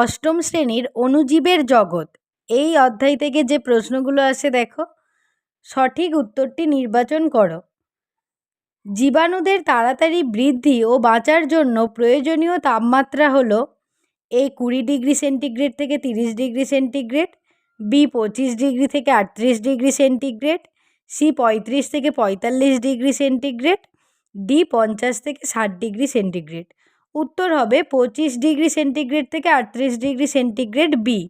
অষ্টম শ্রেণির অণুজীবের জগৎ। এই অধ্যায় থেকে যে প্রশ্নগুলো আসে দেখো, সঠিক উত্তরটি নির্বাচন করো। জীবাণুদের তাড়াতাড়ি বৃদ্ধি ও বাঁচার জন্য প্রয়োজনীয় তাপমাত্রা হল এ কুড়ি ডিগ্রি সেন্টিগ্রেড থেকে তিরিশ ডিগ্রি সেন্টিগ্রেড, বি পঁচিশ ডিগ্রি থেকে আটত্রিশ ডিগ্রি সেন্টিগ্রেড, সি পঁয়ত্রিশ থেকে পঁয়তাল্লিশ ডিগ্রি সেন্টিগ্রেড, ডি পঞ্চাশ থেকে ষাট ডিগ্রি সেন্টিগ্রেড। উত্তর হবে পঁচিশ ডিগ্রি সেন্টিগ্রেড থেকে আটত্রিশ ডিগ্রি সেন্টিগ্রেড বি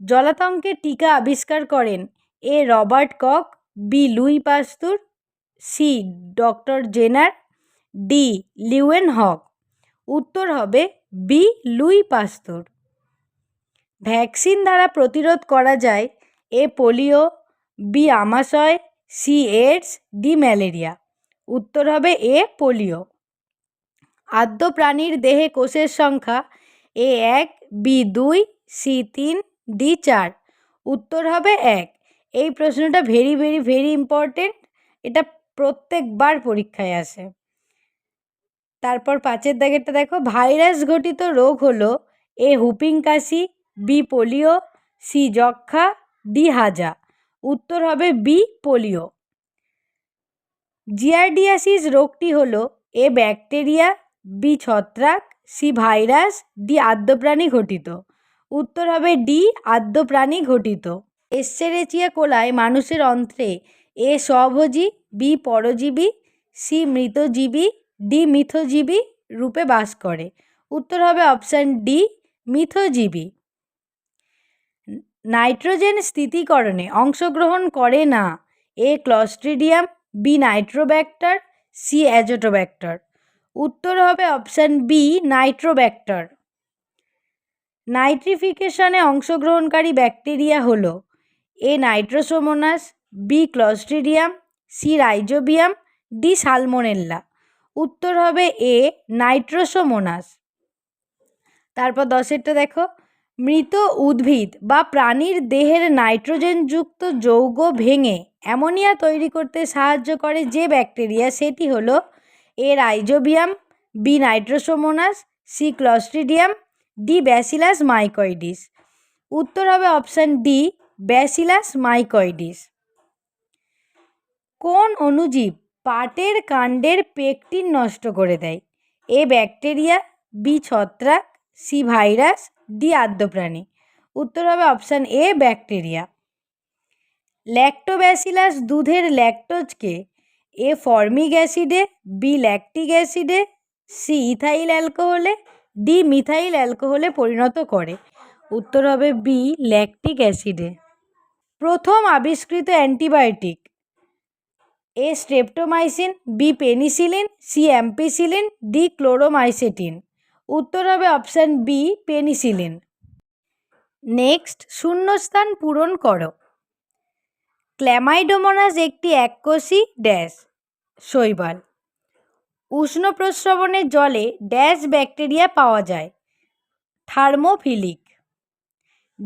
জলাতঙ্কে টিকা আবিষ্কার করেন A Robert Koch B Louis Pasteur C doctor Jenner D Leeuwenhoek. উত্তর হবে বি লুই পাস্তুর। ভ্যাকসিন দ্বারা প্রতিরোধ করা যায় এ পোলিও বি আমাশয় সি এডস ডি ম্যালেরিয়া। উত্তর হবে এ পোলিও। আদ্য প্রাণীর দেহে কোষের সংখ্যা এ এক, বি দুই, সি তিন, ডি চার। উত্তর হবে এক। এই প্রশ্নটা ভেরি ভেরি ভেরি ইম্পর্টেন্ট এটা প্রত্যেকবার পরীক্ষায় আসে। তারপর পাঁচের দাগেরটা দেখো। ভাইরাস ঘটিত রোগ হলো এ হুপিং কাশি, বি পোলিও, সি যক্ষা ডি হাজা। উত্তর হবে বি পোলিও। জিয়ারডিয়াসিস রোগটি হলো এ ব্যাকটেরিয়া বি ছত্রাক সি ভাইরাস, ডি আদ্যপ্রাণী ঘটিত। উত্তর হবে ডি আদ্যপ্রাণী ঘটিত। এসচেরেচিয়া কোলায় মানুষের অন্ত্রে এ স্বভোজী বি পরজীবী, সি মৃতজীবী, ডি মিথজীবী রূপে বাস করে। উত্তর হবে অপশান ডি মিথজীবী। নাইট্রোজেন স্থিতিকরণে অংশগ্রহণ করে না। A clostridium, B nitrobacter, C azotobacter. উত্তর হবে অপশান বি নাইট্রোব্যাক্টার নাইট্রিফিকেশনে অংশগ্রহণকারী ব্যাকটেরিয়া হলো A Nitrosomonas B Clostridium C Rhizobium D Salmonella উত্তর হবে এ নাইট্রোসোমোনাস তারপর দশেরটা দেখো। মৃত উদ্ভিদ বা প্রাণীর দেহের নাইট্রোজেনযুক্ত যৌগ ভেঙে অ্যামোনিয়া তৈরি করতে সাহায্য করে যে ব্যাকটেরিয়া সেটি হলো A rhizobium, B nitrosomonas, C clostridium D bacillus mycoides উত্তর হবে অপশান ডি, ব্যাসিলাস মাইকয়েডিস কোন অণুজীব পাটের কাণ্ডের পেকটিন নষ্ট করে দেয়? এ ব্যাকটেরিয়া, বি ছত্রাক, সি ভাইরাস, ডি আদ্যপ্রাণী। উত্তর হবে অপশান এ ব্যাকটেরিয়া। ল্যাক্টোব্যাসিলাস দুধের ল্যাকটোজকে এ ফর্মিক অ্যাসিডে, বি ল্যাকটিক অ্যাসিডে, সি ইথাইল অ্যালকোহলে, ডি মিথাইল অ্যালকোহলে পরিণত করে। উত্তর হবে বি ল্যাকটিক অ্যাসিডে। প্রথম আবিষ্কৃত antibiotic A streptomycin, B penicillin, C ampicillin, D chloromycetin. উত্তর হবে অপশান বি পেনিসিলিন। নেক্সট, শূন্যস্থান পূরণ করো। ক্ল্যামাইডোমোনাস একটি এককোষী ড্যাশ শৈবাল। উষ্ণ প্রস্রবণের জলে ড্যাশ ব্যাকটেরিয়া পাওয়া যায়। থার্মোফিলিক।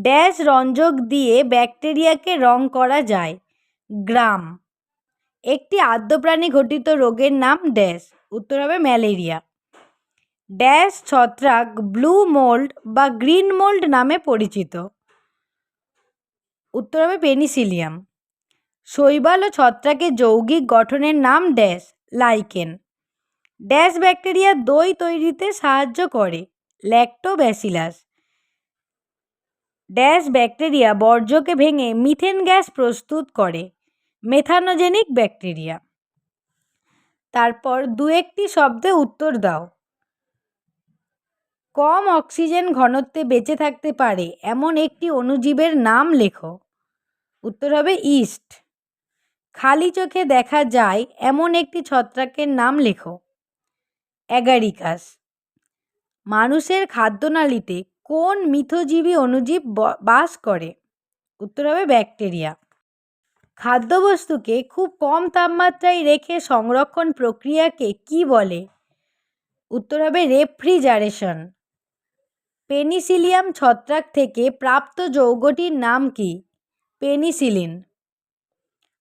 ড্যাশ রঞ্জক দিয়ে ব্যাকটেরিয়াকে রং করা যায়। গ্রাম। একটি আদ্যপ্রাণী ঘটিত রোগের নাম ড্যাশ, উত্তর হবে ম্যালেরিয়া। ড্যাশ ছত্রাক ব্লু মোল্ড বা গ্রিন মোল্ড নামে পরিচিত। উত্তর হবে পেনিসিলিয়াম। শৈবাল ও ছত্রাকের যৌগিক গঠনের নাম ড্যাশ লাইকেন। ড্যাশ ব্যাকটেরিয়া দই তৈরিতে সাহায্য করে, ল্যাক্টোব্যাসিলাস। ড্যাশ ব্যাকটেরিয়া বর্জ্যকে ভেঙে মিথেন গ্যাস প্রস্তুত করে, মেথানোজেনিক ব্যাকটেরিয়া। তারপর দু একটি শব্দে উত্তর দাও। কম অক্সিজেন ঘনত্বে বেঁচে থাকতে পারে এমন একটি অণুজীবের নাম লেখো। উত্তর হবে ইস্ট। খালি চোখে দেখা যায় এমন একটি ছত্রাকের নাম লেখো। অ্যাগারিকাস। মানুষের খাদ্যনালীতে কোন মিথজীবী অণুজীব বাস করে? উত্তর হবে ব্যাকটেরিয়া। খাদ্যবস্তুকে খুব কম তাপমাত্রায় রেখে সংরক্ষণ প্রক্রিয়াকে কি বলে? উত্তর হবে রেফ্রিজারেশন। পেনিসিলিয়াম ছত্রাক থেকে প্রাপ্ত যৌগটির নাম কি? পেনিসিলিন।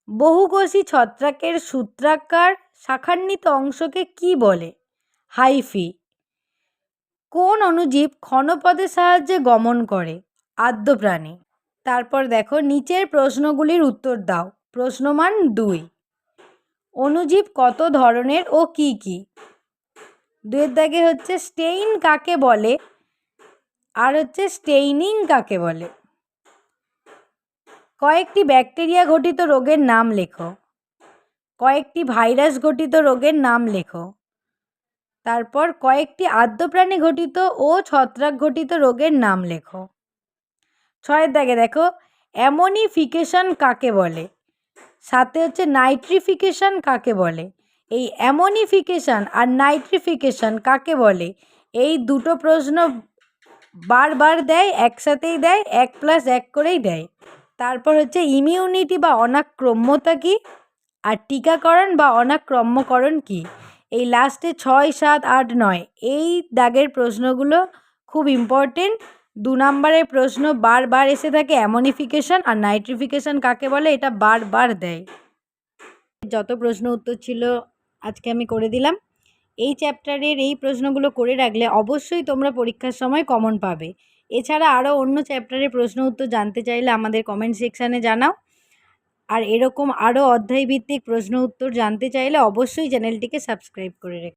বহুকোষী ছত্রাকের সূত্রাকার শাখান্বিত অংশকে কি বলে? হাইফি। কোন অণুজীব ক্ষণপদের সাহায্যে গমন করে? আদ্য প্রাণী তারপর দেখো, নিচের প্রশ্নগুলির উত্তর দাও। প্রশ্নমান দুই। অণুজীব কত ধরনের ও কি কি? দুয়ের দাগে হচ্ছে স্টেইন কাকে বলে? আর হচ্ছে স্টেইনিং কাকে বলে? কয়েকটি ব্যাকটেরিয়া ঘটিত রোগের নাম লেখো। কয়েকটি ভাইরাস ঘটিত রোগের নাম লেখো। তারপর কয়েকটি আদ্যপ্রাণী ঘটিত ও ছত্রাক ঘটিত রোগের নাম লেখো। ছয়ের দাগে দেখো, অ্যামোনিফিকেশন কাকে বলে? সাথে হচ্ছে নাইট্রিফিকেশন কাকে বলে? এই অ্যামোনিফিকেশন আর নাইট্রিফিকেশন কাকে বলে? এই দুটো প্রশ্ন বারবার দেয়, একসাথেই দেয়, এক প্লাস এক করেই দেয়। তারপর হচ্ছে ইমিউনিটি বা অনাক্রম্যতা কী? আর টিকাকরণ বা অনাক্রম্যকরণ কী? এই লাস্টে ছয়, সাত, আট, নয়, এই দাগের প্রশ্নগুলো খুব ইম্পর্টেন্ট দু নম্বরের প্রশ্ন বারবার এসে থাকে অ্যামোনিফিকেশন আর নাইট্রিফিকেশন কাকে বলে? এটা বারবার দেয়। যত প্রশ্ন উত্তর ছিল আজকে আমি করে দিলাম। এই চ্যাপ্টারের এই প্রশ্নগুলো করে রাখলে অবশ্যই তোমরা পরীক্ষার সময় কমন পাবে। এছাড়া আরও অন্য চ্যাপ্টারে প্রশ্ন উত্তর জানতে চাইলে আমাদের কমেন্ট সেকশানে জানাও। আর এরকম আরও অধ্যায়ভিত্তিক প্রশ্ন উত্তর জানতে চাইলে অবশ্যই চ্যানেলটিকে সাবস্ক্রাইব করে রেখো।